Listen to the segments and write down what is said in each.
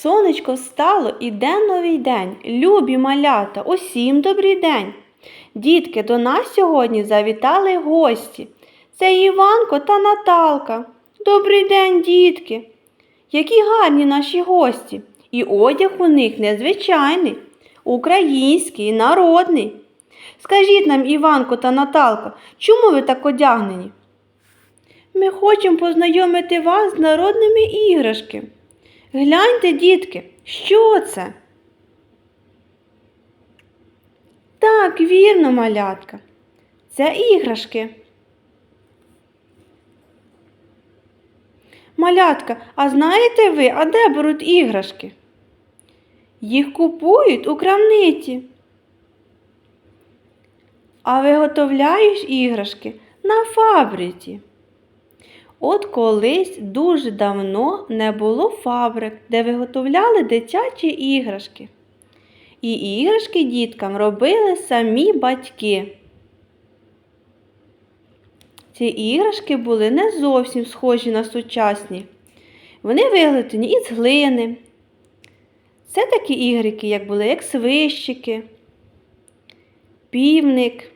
Сонечко встало, іде новий день. Любі малята, усім добрий день. Дітки, до нас сьогодні завітали гості. Це Іванко та Наталка. Добрий день, дітки. Які гарні наші гості. І одяг у них незвичайний, український, народний. Скажіть нам, Іванко та Наталка, чому ви так одягнені? Ми хочемо познайомити вас з народними іграшками. Гляньте, дітки, що це? Так, вірно, малятка. Це іграшки. Малятка, а знаєте ви, а де беруть іграшки? Їх купують у крамниці. А виготовляєш іграшки на фабриці. От колись дуже давно не було фабрик, де виготовляли дитячі іграшки. І іграшки діткам робили самі батьки. Ці іграшки були не зовсім схожі на сучасні. Вони виготовлені із глини. Це такі ігрики, як були, як свищики, півник,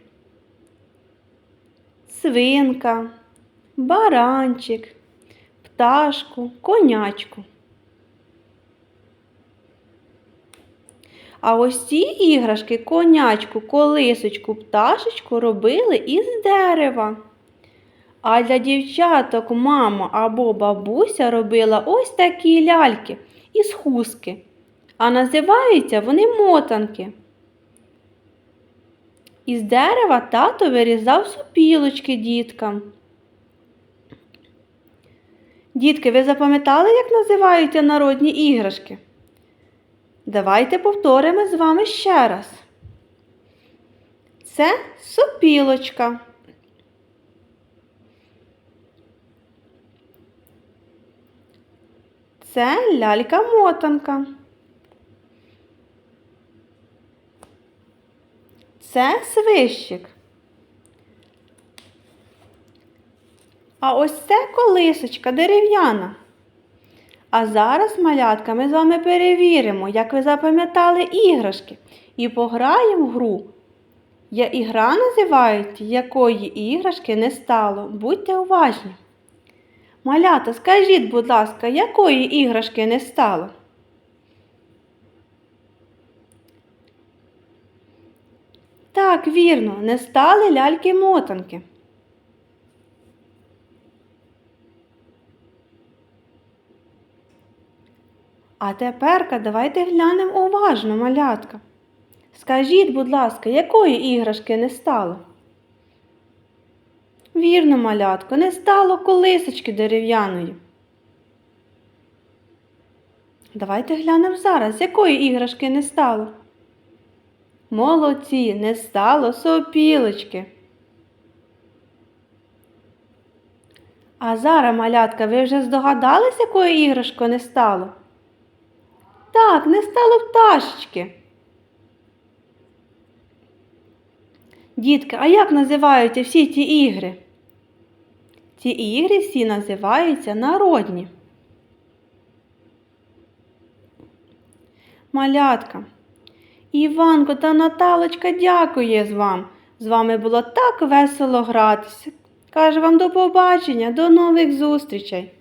свинка баранчик, пташку, конячку. А ось ці іграшки, конячку, колисочку, пташечку робили із дерева. А для дівчаток мама або бабуся робила ось такі ляльки із хустки. А називаються вони мотанки. Із дерева тато вирізав супілочки діткам. Дітки, ви запам'ятали, як називаються народні іграшки? Давайте повторимо з вами ще раз. Це сопілочка. Це лялька-мотанка. Це свищик. А ось це колисочка дерев'яна. А зараз, малятка, ми з вами перевіримо, як ви запам'ятали іграшки, і пограємо в гру. Я ігра називається, якої іграшки не стало. Будьте уважні. Малята, скажіть, будь ласка, якої іграшки не стало? Так, вірно, не стали ляльки-мотанки. А тепер давайте глянемо уважно, малятка. Скажіть, будь ласка, якої іграшки не стало? Вірно, малятко, не стало колисочки дерев'яної. Давайте глянемо зараз, якої іграшки не стало. Молодці, не стало сопілочки. А зараз, малятка, ви вже здогадались, якої іграшки не стало? Так, не стало пташечки. Дітки, а як називаються всі ці ігри? Ці ігри всі називаються народні. Малятка. Іванко та Наталочка дякує з вам. З вами було так весело гратися. Каже вам до побачення, до нових зустрічей.